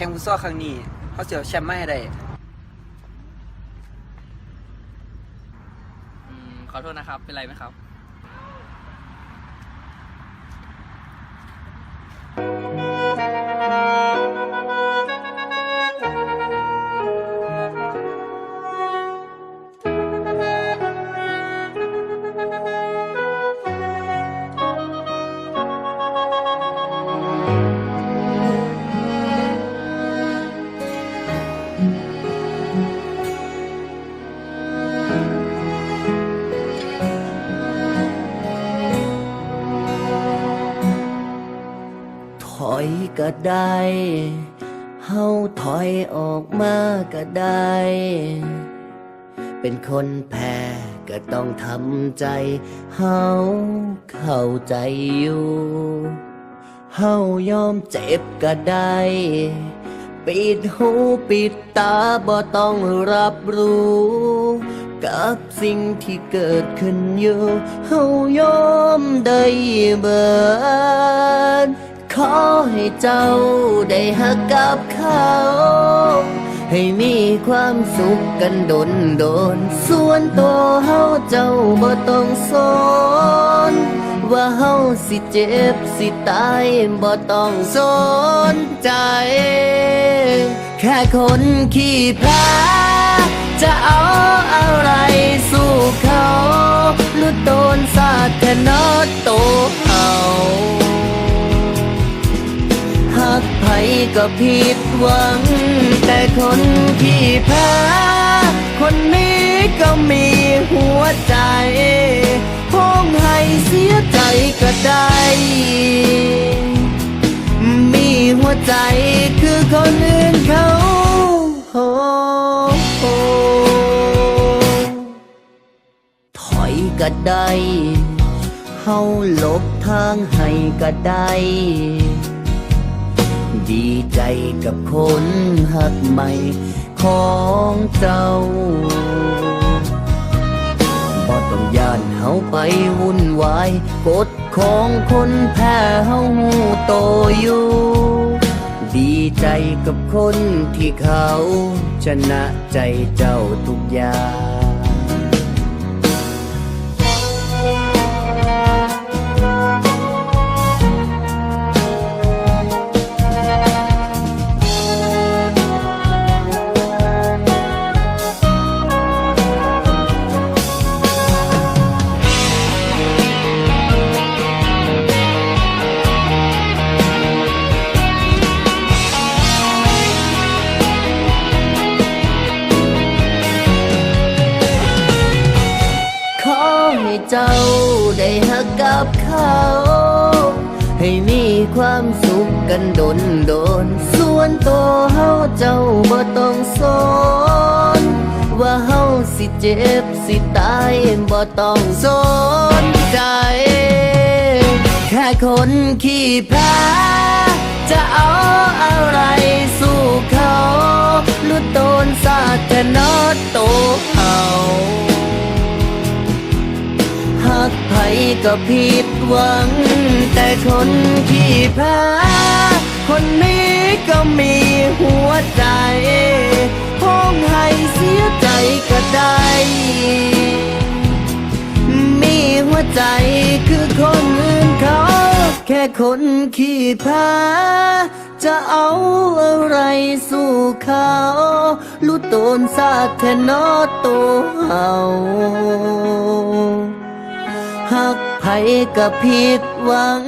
แข่งฟุตซอลครั้งนี้เขาเสียแชมป์ไม่ให้ได้ขอโทษนะครับ เป็นไรไหมครับ ก็ได้ เฮาถอยออกมาก็ได้ เป็นคนแพ้ก็ต้องทำใจ เฮาเข้าใจอยู่ เฮายอมเจ็บก็ได้ ปิดหูปิดตาบ่ต้องรับรู้ กับสิ่งที่เกิดขึ้นอยู่ เฮายอมได้เบิด ขอให้เจ้าได้หักกับเขา ให้มีความสุขกันดนดนๆส่วนตัวเฮาเจ้าบ่ต้องสน ว่าเฮาสิเจ็บสิตายบ่ต้องสนใจ แค่คนขี้แพ้จะเอาอะไรสู้เขาหรือโดนสาดแค่นอโต ก็ผิดหวัง แต่คนที่แพ้คนนี้ก็มีหัวใจพ้องให้เสียใจก็ได้ มีหัวใจคือคนอื่นเขาโโอ้ถอยก็ได้เฮาหลบทางให้ก็ได้ ดีใจกับคนหักใหม่ของเจ้าบ่ต้องย่านเฮาไปวุ่นวาย กฎของคนแพ้เฮาหูโตอยู่ ดีใจกับคนที่เขาชนะใจเจ้าทุกอย่าง เจ้าได้หักกับเขา ให้มีความสุขกันดนดนๆส่วนตัวเฮาเจ้าบ่ต้องสนว่าเฮาสิเจ็บสิตายบ่ต้องสนใจแค่คนขี้แพ้จะเอาอะไรสู้เขาหรือโดนสาดแต่นอ ก็ผิดหวัง แต่คนที่แพ้คนนี้ก็มีหัวใจพ้องให้เสียใจก็ได้ มีหัวใจคือคนอื่นเขา แค่คนขี้แพ้จะเอาอะไรสู้เขารู้ตนซาแค่นอตัวเฮาหัก ใครก็ผิดหวัง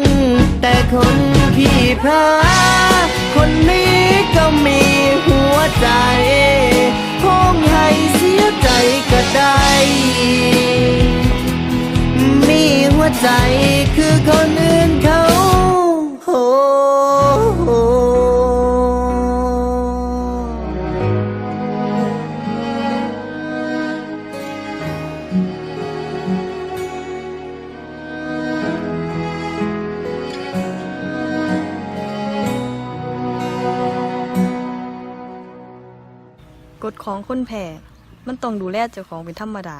แต่คนขี้แพ้คนนี้ก็มีหัวใจคงให้เสียใจก็ได้ มีหัวใจ กฎของคนแพ้มันต้องดูแลเจ้าของเป็นธรรมดา